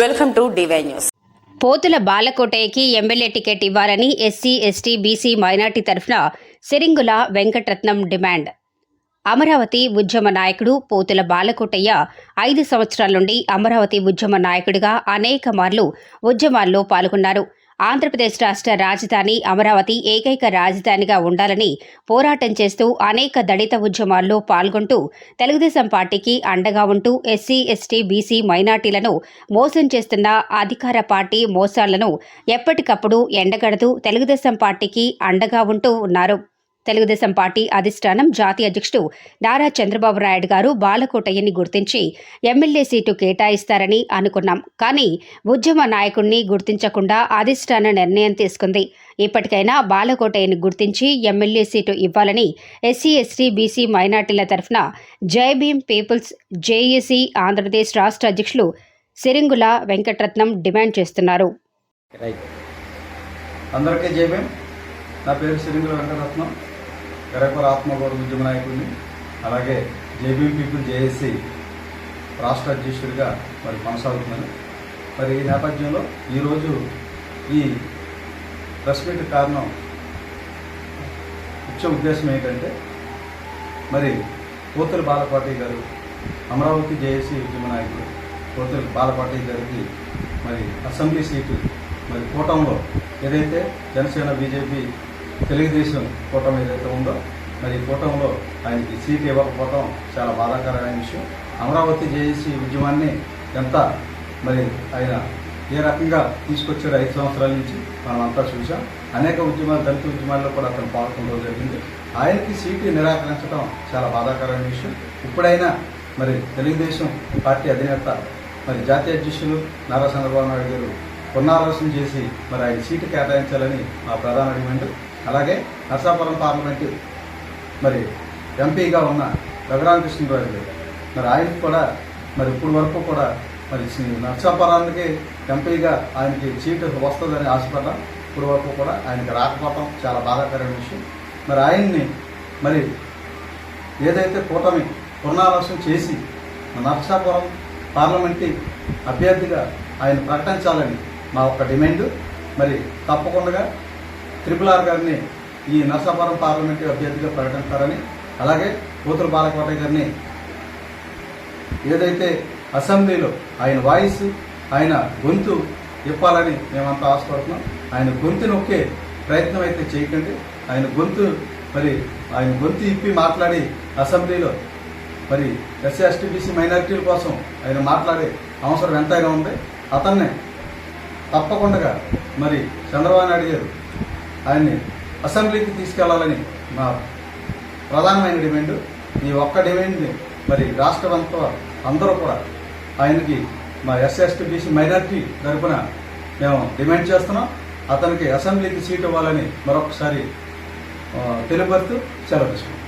Welcome to DY news Pothula బాలకోటయ్యకి MLA ticket ఇవ్వాలని SC ST BC minority తరఫున Siringula Venkataratnam demand. Amaravati ఉద్యమ నాయకుడు పోతుల బాలకోటయ్య ఐదు సంవత్సరాల నుండి అమరావతి ఉద్యమ నాయకుడిగా అనేక మార్లు ఉద్యమాల్లో పాల్గొన్నారు. ఆంధ్రప్రదేశ్ రాష్ట్ర రాజధాని అమరావతి ఏకైక రాజధానిగా ఉండాలని పోరాటం చేస్తూ అనేక దళిత ఉద్యమాల్లో పాల్గొంటూ తెలుగుదేశం పార్టీకి అండగా ఉంటూ ఎస్సీ ఎస్టీ బీసీ మైనార్టీలను మోసం చేస్తున్న అధికార పార్టీ మోసాలను ఎప్పటికప్పుడు ఎండగడుతూ తెలుగుదేశం పార్టీకి అండగా ఉంటూ ఉన్నారు. తెలుగుదేశం పార్టీ అధిష్టానం జాతీయ అధ్యక్షుడు నారా చంద్రబాబు నాయుడు గారు బాలకోటయ్యని గుర్తించి ఎమ్మెల్యే సీటు కేటాయిస్తారని అనుకున్నాం. కానీ ఉద్యమ నాయకుణ్ణి గుర్తించకుండా అధిష్టాన నిర్ణయం తీసుకుంది. ఇప్పటికైనా బాలకోటయ్యని గుర్తించి ఎమ్మెల్యే సీటు ఇవ్వాలని ఎస్సీ ఎస్టీ బీసీ మైనార్టీల తరఫున జై పీపుల్స్ జేఏసీ ఆంధ్రప్రదేశ్ రాష్ట్ర అధ్యక్షులు సిరింగుల వెంకటరత్నం డిమాండ్ చేస్తున్నారు. అందరికీ జయభీం నా పేరు సిరింగుల వెంకటరత్నం. గరపర ఆత్మగౌరవ ఉద్యమ నాయకుడిని అలాగే జేబీఎం పీపుల్ జేఏసీ రాష్ట్ర అధ్యక్షుడిగా మరి కొనసాగుతున్నాను మరి ఈ నేపథ్యంలో ఈరోజు ఈ ప్రెస్ మీట్ కారణం ముఖ్య ఉద్దేశం ఏంటంటే మరి కోతులు బాలపాటి గారు అమరావతి జేఏసీ ఉద్యమ నాయకుడు కోతులు బాలపాటి గారికి మరి అసెంబ్లీ సీటు మరి కూటంలో ఏదైతే జనసేన బీజేపీ తెలుగుదేశం కూటమి ఏదైతే ఉందో మరి ఈ కూటంలో ఆయనకి సీటు ఇవ్వకపోవటం చాలా బాధాకరమైన విషయం. అమరావతి జేఏసీ ఉద్యమాన్ని ఎంత మరి ఆయన ఏ రకంగా తీసుకొచ్చారు ఐదు సంవత్సరాల నుంచి మనం అంతా చూసాం అనేక ఉద్యమాలు దళిత ఉద్యమాల్లో కూడా అతను పాల్గొనడం జరిగింది. ఆయనకి సీటు నిరాకరించడం చాలా బాధాకరమైన విషయం. ఇప్పుడైనా మరి తెలుగుదేశం పార్టీ అధినేత మరి జాతీయ అధ్యక్షులు నారా చంద్రబాబు నాయుడు గారు పునరాలోచన చేసి మరి ఆయన సీటు కేటాయించాలని మా ప్రధాన డిమాండ్. అలాగే నర్సాపురం పార్లమెంటు మరి ఎంపీగా ఉన్న రఘురామకృష్ణరాజు గారు మరి ఆయనకు కూడా మరి ఇప్పుడు వరకు కూడా మరి నర్సాపురానికి ఎంపీగా ఆయనకి సీటు వస్తుందని ఆశపడ్డాం. ఇప్పుడు వరకు కూడా ఆయనకి రాకపోవటం చాలా బాధాకరమైన విషయం. మరి ఆయన్ని మరి ఏదైతే కూటమి పునరాలోచన చేసి నర్సాపురం పార్లమెంటు అభ్యర్థిగా ఆయన ప్రకటించాలని మా ఒక్క డిమాండ్. మరి తప్పకుండా త్రిపుల్ ఆర్ గారిని ఈ నర్సాపురం పార్లమెంటు అభ్యర్థిగా ప్రకటిస్తారని అలాగే కూతురు బాలకోట గారిని ఏదైతే అసెంబ్లీలో ఆయన వాయిస్ ఆయన గొంతు ఇప్పాలని మేమంతా ఆశపడుతున్నాం. ఆయన గొంతు నొక్కే ప్రయత్నం అయితే చేయకండి. ఆయన గొంతు మరి ఆయన గొంతు ఇప్పి మాట్లాడి అసెంబ్లీలో మరి ఎస్సీ ఎస్టీబీసీ మైనారిటీల కోసం ఆయన మాట్లాడే అవసరం ఎంతైనా ఉంది. అతన్ని తప్పకుండా మరి చంద్రబాబు నాయుడు గారు ఆయన్ని అసెంబ్లీకి తీసుకెళ్ళాలని మా ప్రధానమైన డిమాండ్. ఈ ఒక్క డిమాండ్ని మరి రాష్ట్రమంతా అందరూ కూడా ఆయనకి మా ఎస్ఎస్టీ బీసీ మైనార్టీ తరఫున మేము డిమాండ్ చేస్తున్నాం. అతనికి అసెంబ్లీకి సీట్ ఇవ్వాలని మరొకసారి ఆ, సెలవు తీసుకుంటాం